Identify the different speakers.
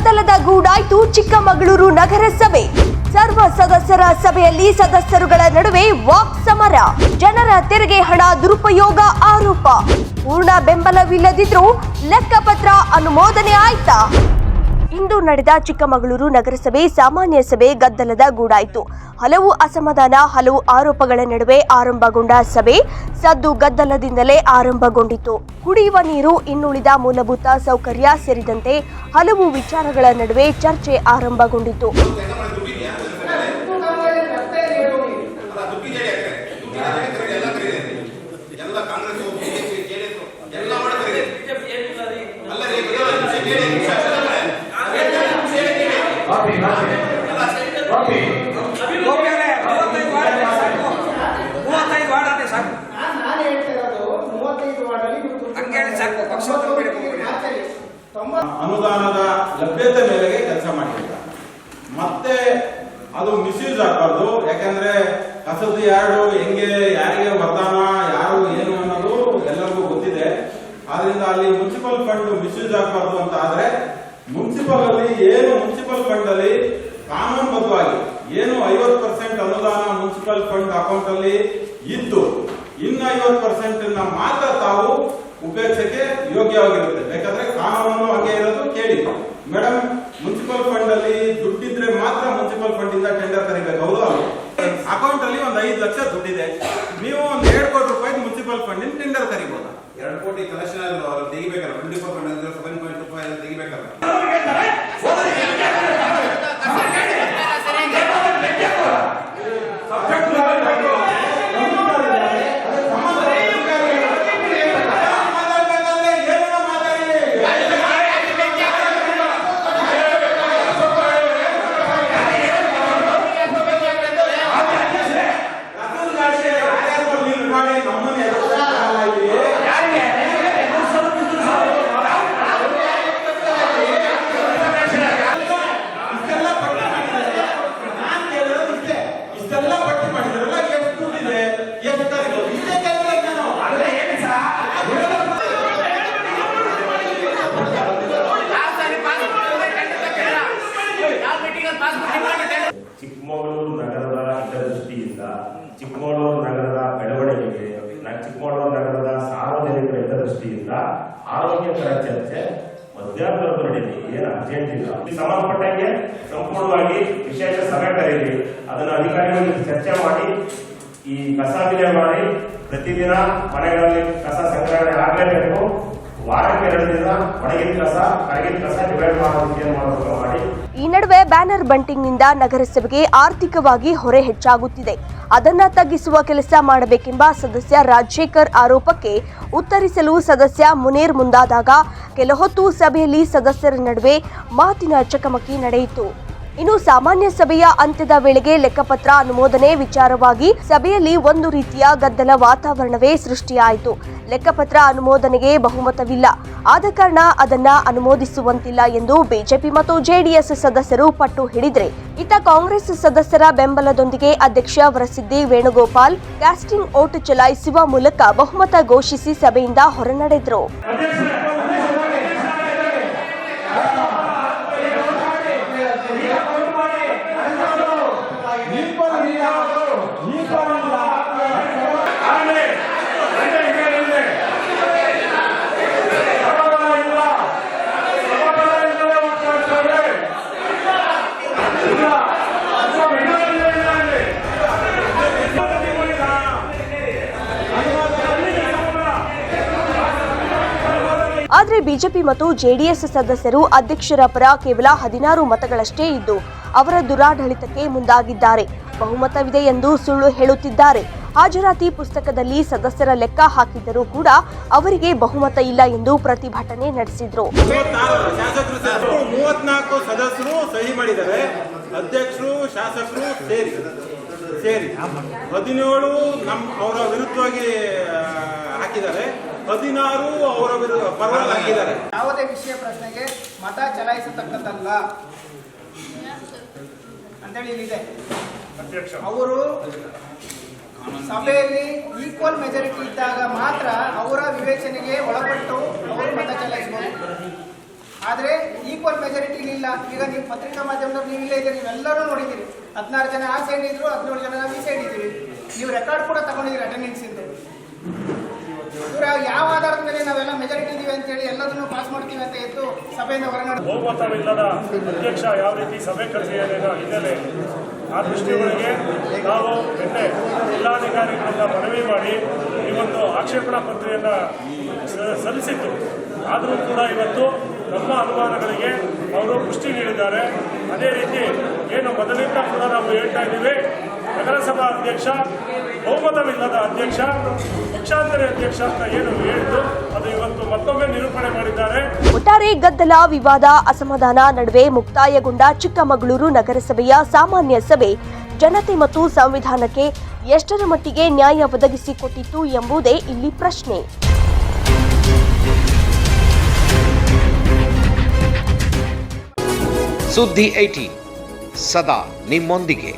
Speaker 1: ಗದ್ದಲದ ಗೂಡಾಯ್ತು ಚಿಕ್ಕಮಗಳೂರು ನಗರಸಭೆ. ಸರ್ವ ಸದಸ್ಯರ ಸಭೆಯಲ್ಲಿ ಸದಸ್ಯರುಗಳ ನಡುವೆ ವಾಕ್ ಸಮರ. ಜನರ ತೆರಿಗೆ ಹಣ ದುರುಪಯೋಗ ಆರೋಪ. ಪೂರ್ಣ ಬೆಂಬಲವಿಲ್ಲದಿದ್ರೂ ಲೆಕ್ಕಪತ್ರ ಅನುಮೋದನೆ ಆಯ್ತಾ? ಇಂದು ನಡೆದ ಚಿಕ್ಕಮಗಳೂರು ನಗರಸಭೆ ಸಾಮಾನ್ಯ ಸಭೆ ಗದ್ದಲದ ಗೂಡಾಯಿತು. ಹಲವು ಅಸಮಾಧಾನ, ಹಲವು ಆರೋಪಗಳ ನಡುವೆ ಆರಂಭಗೊಂಡ ಸಭೆ ಸದ್ದು ಗದ್ದಲದಿಂದಲೇ ಆರಂಭಗೊಂಡಿತು ಕುಡಿಯುವ ನೀರು, ಇನ್ನುಳಿದ ಮೂಲಭೂತ ಸೌಕರ್ಯ ಸೇರಿದಂತೆ ಹಲವು ವಿಚಾರಗಳ ನಡುವೆ ಚರ್ಚೆ ಆರಂಭಗೊಂಡಿತು
Speaker 2: ಅನುದಾನದ ಲಭ್ಯತೆ ಮೇಲೆಗೆ ಕೆಲಸ ಮಾಡಿಲ್ಲ ಮತ್ತೆ ಅದು ಮಿಸ್ಯೂಸ್ ಆಗಬಾರ್ದು, ಯಾಕಂದ್ರೆ ಕಸದ ಯಾರು, ಹೆಂಗೆ, ಯಾರಿಗೆ ವರದಾನ ಯಾರು, ಏನು ಅನ್ನೋದು ಎಲ್ಲರಿಗೂ ಗೊತ್ತಿದೆ. ಆದ್ರಿಂದ ಅಲ್ಲಿ ಮುನ್ಸಿಪಲ್ ಫಂಡ್ ಮಿಸ್ಯೂಸ್ ಆಗಬಾರ್ದು ಅಂತ ಆದ್ರೆ, ಮುನ್ಸಿಪಲ್ ಅಲ್ಲಿ ಏನು ಮುನ್ಸಿಪಲ್ ಫಂಡ್ ಅಲ್ಲಿ ಕಾನೂನುಬದ್ಧವಾಗಿ ಏನು ಐವತ್ತು ಪರ್ಸೆಂಟ್ ಅನುದಾನ ಮುನ್ಸಿಪಲ್ ಫಂಡ್ ಅಕೌಂಟ್ ಅಲ್ಲಿ ಇದ್ದು ಇನ್ನು ಐವತ್ತು ಪರ್ಸೆಂಟ್ ಮಾತ್ರ ತಾವು ಉಪಯೋಗಿಸಕ್ಕೆ ಯೋಗ್ಯವಾಗಿರುತ್ತೆ. ಯಾಕಂದ್ರೆ ಕಾನೂನು ಹಾಗೆ ಇರೋದು ಕೇಳಿ. ಮೇಡಮ್ ಮುನ್ಸಿಪಲ್ ಫಂಡ್ ಅಲ್ಲಿ ದುಡ್ಡಿದ್ರೆ ಮಾತ್ರ ಮುನ್ಸಿಪಲ್ ಫಂಡ್ ಇಂದ ಟೆಂಡರ್ ಕರಿಬೇಕು ಹೌದು ಅಕೌಂಟ್ ಅಲ್ಲಿ ಒಂದು ಐದು ಲಕ್ಷ ದುಡ್ಡಿದೆ. ನೀವು ಒಂದ್ ಎರಡು ಕೋಟಿ ರೂಪಾಯಿ ಮುನ್ಸಿಪಲ್ ಫಂಡ್ ಟೆಂಡರ್ ಕರಿಬಹುದು
Speaker 3: ಎರಡು ಕೋಟಿ ಕಲೆಕ್ಷನ್ ತೆಗಿಬೇಕಲ್ಲ. ಟ್ವೆಂಟಿ ಫೋರ್
Speaker 4: ಸಾರ್ವಜನಿಕರ ಹಿತದೃಷ್ಟಿಯಿಂದ ಆರೋಗ್ಯಕರ ಚರ್ಚೆ ಮಧ್ಯಾಹ್ನದವರೆಗೂ ನಡೀಲಿ ಏನು ಅರ್ಜೆಂಟ್ ಇಲ್ಲ. ಸಂಬಂಧಪಟ್ಟಂಗೆ ಸಂಪೂರ್ಣವಾಗಿ ವಿಶೇಷ ಸಭೆ ಕರೀಲಿ ಅದನ್ನು ಅಧಿಕಾರಿಗಳು ಚರ್ಚೆ ಮಾಡಿ, ಈ ಕಸ ವಿಲೇವಾರಿ ಪ್ರತಿದಿನ ಮನೆಗಳಲ್ಲಿ ಕಸ ಸಂಗ್ರಹಣೆ ಆಗಲೇಬೇಕು.
Speaker 1: ಈ ನಡುವೆ ಬ್ಯಾನರ್ ಬಂಟಿಂಗ್ನಿಂದ ನಗರಸಭೆಗೆ ಆರ್ಥಿಕವಾಗಿ ಹೊರೆ ಹೆಚ್ಚಾಗುತ್ತಿದೆ. ಅದನ್ನ ತಗ್ಗಿಸುವ ಕೆಲಸ ಮಾಡಬೇಕೆಂಬ ಸದಸ್ಯ ರಾಜಶೇಖರ್ ಆರೋಪಕ್ಕೆ ಉತ್ತರಿಸಲು ಸದಸ್ಯ ಮುನೇರ್ ಮುಂದಾದಾಗ ಕೆಲಹೊತ್ತು ಸಭೆಯಲ್ಲಿ ಸದಸ್ಯರ ನಡುವೆ ಮಾತಿನ ಚಕಮಕಿ ನಡೆಯಿತು. ಇನ್ನು ಸಾಮಾನ್ಯ ಸಭೆಯ ಅಂತ್ಯದ ವೇಳೆಗೆ ಲೆಕ್ಕಪತ್ರ, ಅನುಮೋದನೆ, ವಿಚಾರವಾಗಿ ಸಭೆಯಲ್ಲಿ ಒಂದು ರೀತಿಯ ಗದ್ದಲ ವಾತಾವರಣವೇ ಸೃಷ್ಟಿಯಾಯಿತು. ಲೆಕ್ಕಪತ್ರ ಅನುಮೋದನೆಗೆ ಬಹುಮತವಿಲ್ಲ. ಆದ ಕಾರಣ ಅದನ್ನ ಅನುಮೋದಿಸುವಂತಿಲ್ಲ ಎಂದು ಬಿಜೆಪಿ ಮತ್ತು ಜೆಡಿಎಸ್ ಸದಸ್ಯರು ಪಟ್ಟು ಹಿಡಿದರೆ. ಇತ್ತ ಕಾಂಗ್ರೆಸ್ ಸದಸ್ಯರ ಬೆಂಬಲದೊಂದಿಗೆ ಅಧ್ಯಕ್ಷ ವರಸಿದ್ದಿ ವೇಣುಗೋಪಾಲ್ ಕ್ಯಾಸ್ಟಿಂಗ್ ಓಟ್ ಚಲಾಯಿಸುವ ಮೂಲಕ ಬಹುಮತ ಘೋಷಿಸಿ ಸಭೆಯಿಂದ ಹೊರನಡೆದ್ರು. ಆದರೆ ಬಿಜೆಪಿ ಮತ್ತು ಜೆಡಿಎಸ್ ಸದಸ್ಯರು ಅಧ್ಯಕ್ಷರ ಪರ ಕೇವಲ ಹದಿನಾರು ಮತಗಳಷ್ಟೇ ಇದ್ದು ಅವರ ದುರಾಡಳಿತಕ್ಕೆ ಮುಂದಾಗಿದ್ದಾರೆ. ಬಹುಮತವಿದೆ ಎಂದು ಸುಳ್ಳು ಹೇಳುತ್ತಿದ್ದಾರೆ. ಹಾಜರಾತಿ ಪುಸ್ತಕದಲ್ಲಿ ಸದಸ್ಯರ ಲೆಕ್ಕ ಹಾಕಿದ್ದರೂ ಕೂಡ ಅವರಿಗೆ ಬಹುಮತ ಇಲ್ಲ ಎಂದು ಪ್ರತಿಭಟನೆ ನಡೆಸಿದ್ರು.
Speaker 2: ಸದಸ್ಯರು ಸಹಿ ಮಾಡಿದ್ದಾರೆ. ಅಧ್ಯಕ್ಷರು, ಶಾಸಕರು ಸೇರಿ ಸೇರಿ. ಹದಿನೇಳು ನಮ್ಮ ಅವರ ವಿರುದ್ಧವಾಗಿ ಹಾಕಿದ್ದಾರೆ. ಹದಿನಾರು ಅವರ ವಿರುದ್ಧ ಪರವಾಗಿ ಹಾಕಿದ್ದಾರೆ.
Speaker 5: ಯಾವುದೇ ವಿಷಯ ಪ್ರಶ್ನೆಗೆ ಮತ ಚಲಾಯಿಸತಕ್ಕದ್ದಲ್ಲ ಅಂತೇಳಿ ಇಲ್ಲಿದೆ. ಅವರು ಸಭೆಯಲ್ಲಿ ಈಕ್ವಲ್ ಮೆಜಾರಿಟಿ ಇದ್ದಾಗ ಮಾತ್ರ ಅವರ ವಿವೇಚನೆಗೆ ಒಳಪಟ್ಟು ಅವರು ಮತ ಚಲಾಯಿಸಬಹುದು. ಆದ್ರೆ ಈಕ್ವಲ್ ಮೆಜಾರಿಟಿ ಇಲ್ಲ ಈಗ ನೀವು ಪತ್ರಿಕಾ ಮಾಧ್ಯಮದವ್ರು ನೀವು ಇಲ್ಲೇ ಇದ್ದೀರಿ ನೀವೆಲ್ಲರೂ ನೋಡಿದ್ದೀರಿ. ಹದಿನಾರು ಜನ ಆ ಸೈಡ್ ಇದ್ರು ಹದಿನೇಳು ಜನ ಈ ಸೈಡ್ ಇದ್ದೀವಿ ನೀವು ರೆಕಾರ್ಡ್ ಕೂಡ ತಗೊಂಡಿದ್ದೀರಿ ಮಾಡ್ತೀವಿ ಅಂತ ಎದ್ದು ಸಭೆಯಿಂದ
Speaker 6: ಅಧ್ಯಕ್ಷ ಯಾವ ರೀತಿ ಸಭೆ ಕರೆಸಿದ ಹಿನ್ನೆಲೆ. ಆ ದೃಷ್ಟಿಯೊಳಗೆ ನಾವು ನಿನ್ನೆ ಜಿಲ್ಲಾಧಿಕಾರಿಗಳಿಂದ ಮನವಿ ಮಾಡಿ ಇವತ್ತು ಆಕ್ಷೇಪಣಾ ಪತ್ರೆಯನ್ನು ಸಲ್ಲಿಸಿತ್ತು. ಆದರೂ ಕೂಡ ಇವತ್ತು ನಮ್ಮ ಅನುಮಾನಗಳಿಗೆ ಅವರು ಪುಷ್ಟಿ ನೀಡಿದ್ದಾರೆ. ಅದೇ ರೀತಿ ಏನು ಮೊದಲಿಂದ ಕೂಡ ನಾವು ಹೇಳ್ತಾ ಇದ್ದೀವಿ. ನಗರಸಭಾ ಅಧ್ಯಕ್ಷ ಬಹುಮತವಿಲ್ಲದ ಅಧ್ಯಕ್ಷ ಪಕ್ಷಾಂತರ ಅಧ್ಯಕ್ಷ ಅಂತ ಏನು ಹೇಳಿದ್ದು ಅದು ಇವತ್ತು ಮತ್ತೊಮ್ಮೆ ನಿರೂಪಣೆ ಮಾಡಿದ್ದಾರೆ.
Speaker 1: ಒಟ್ಟಾರೆ ಗದ್ದಲ ವಿವಾದ ಅಸಮಾಧಾನ ನಡುವೆ ಮುಕ್ತಾಯಗೊಂಡ ಚಿಕ್ಕಮಗಳೂರು ನಗರಸಭೆಯ ಸಾಮಾನ್ಯ ಸಭೆ ಜನತೆ ಮತ್ತು ಸಂವಿಧಾನಕ್ಕೆ ಎಷ್ಟರ ಮಟ್ಟಿಗೆ ನ್ಯಾಯ ಒದಗಿಸಿಕೊಟ್ಟಿತ್ತು ಎಂಬುದೇ ಇಲ್ಲಿ ಪ್ರಶ್ನೆ.
Speaker 7: ಸುದ್ದಿ ಐಟಿ ಸದಾ ನಿಮ್ಮೊಂದಿಗೆ.